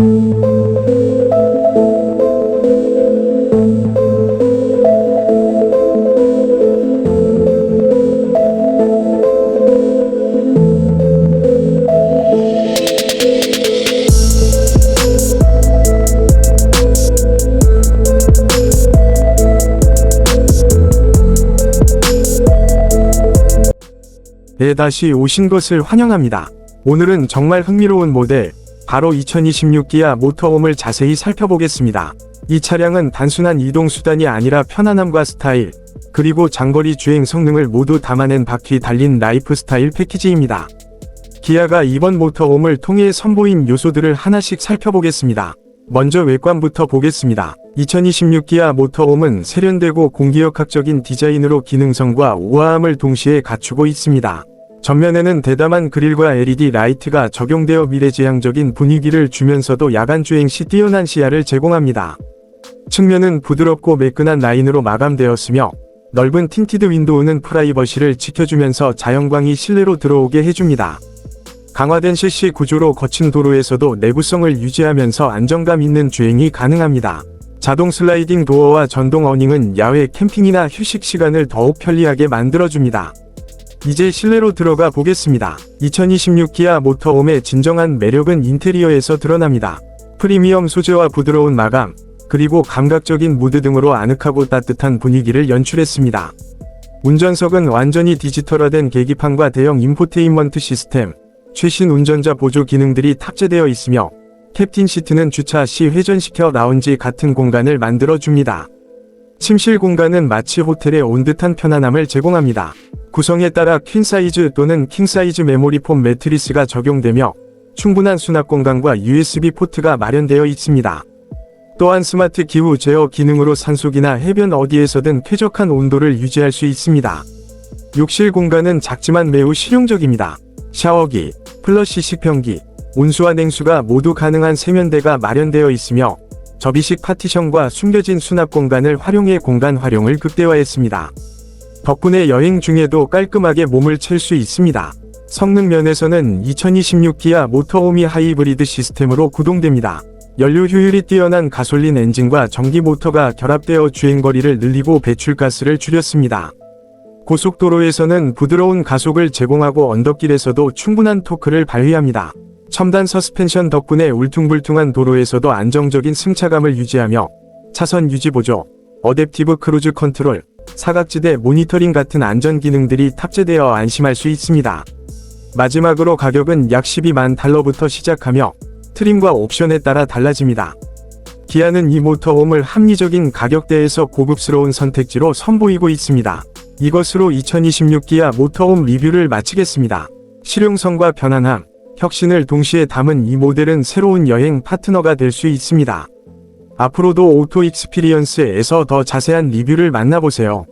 네, 다시 오신 것을 환영합니다. 오늘은 정말 흥미로운 모델, 바로 2026 기아 모터홈을 자세히 살펴보겠습니다. 이 차량은 단순한 이동 수단이 아니라 편안함과 스타일, 그리고 장거리 주행 성능을 모두 담아낸 바퀴 달린 라이프 스타일 패키지입니다. 기아가 이번 모터홈을 통해 선보인 요소들을 하나씩 살펴보겠습니다. 먼저 외관부터 보겠습니다. 2026 기아 모터홈은 세련되고 공기역학적인 디자인으로 기능성과 우아함을 동시에 갖추고 있습니다. 전면에는 대담한 그릴과 LED 라이트가 적용되어 미래지향적인 분위기를 주면서도 야간 주행 시 뛰어난 시야를 제공합니다. 측면은 부드럽고 매끈한 라인으로 마감되었으며 넓은 틴티드 윈도우는 프라이버시를 지켜주면서 자연광이 실내로 들어오게 해줍니다. 강화된 CC 구조로 거친 도로에서도 내구성을 유지하면서 안정감 있는 주행이 가능합니다. 자동 슬라이딩 도어와 전동 어닝은 야외 캠핑이나 휴식 시간을 더욱 편리하게 만들어줍니다. 이제 실내로 들어가 보겠습니다. 2026 기아 모터홈의 진정한 매력은 인테리어에서 드러납니다. 프리미엄 소재와 부드러운 마감, 그리고 감각적인 무드 등으로 아늑하고 따뜻한 분위기를 연출했습니다. 운전석은 완전히 디지털화된 계기판과 대형 인포테인먼트 시스템, 최신 운전자 보조 기능들이 탑재되어 있으며 캡틴 시트는 주차 시 회전시켜 라운지 같은 공간을 만들어줍니다. 침실 공간은 마치 호텔에 온 듯한 편안함을 제공합니다. 구성에 따라 퀸 사이즈 또는 킹 사이즈 메모리 폼 매트리스가 적용되며 충분한 수납 공간과 USB 포트가 마련되어 있습니다. 또한 스마트 기후 제어 기능으로 산속이나 해변 어디에서든 쾌적한 온도를 유지할 수 있습니다. 욕실 공간은 작지만 매우 실용적입니다. 샤워기, 플러시 식평기, 온수와 냉수가 모두 가능한 세면대가 마련되어 있으며 접이식 파티션과 숨겨진 수납 공간을 활용해 공간 활용을 극대화했습니다. 덕분에 여행 중에도 깔끔하게 몸을 칠 수 있습니다. 성능 면에서는 2026 기아 모터홈이 하이브리드 시스템으로 구동됩니다. 연료 효율이 뛰어난 가솔린 엔진과 전기 모터가 결합되어 주행거리를 늘리고 배출가스를 줄였습니다. 고속도로에서는 부드러운 가속을 제공하고 언덕길에서도 충분한 토크를 발휘합니다. 첨단 서스펜션 덕분에 울퉁불퉁한 도로에서도 안정적인 승차감을 유지하며 차선 유지 보조, 어댑티브 크루즈 컨트롤, 사각지대 모니터링 같은 안전 기능들이 탑재되어 안심할 수 있습니다. 마지막으로 가격은 약 12만 달러부터 시작하며 트림과 옵션에 따라 달라집니다. 기아는 이 모터홈을 합리적인 가격대에서 고급스러운 선택지로 선보이고 있습니다. 이것으로 2026 기아 모터홈 리뷰를 마치겠습니다. 실용성과 편안함, 혁신을 동시에 담은 이 모델은 새로운 여행 파트너가 될 수 있습니다. 앞으로도 오토 익스피리언스에서 더 자세한 리뷰를 만나보세요.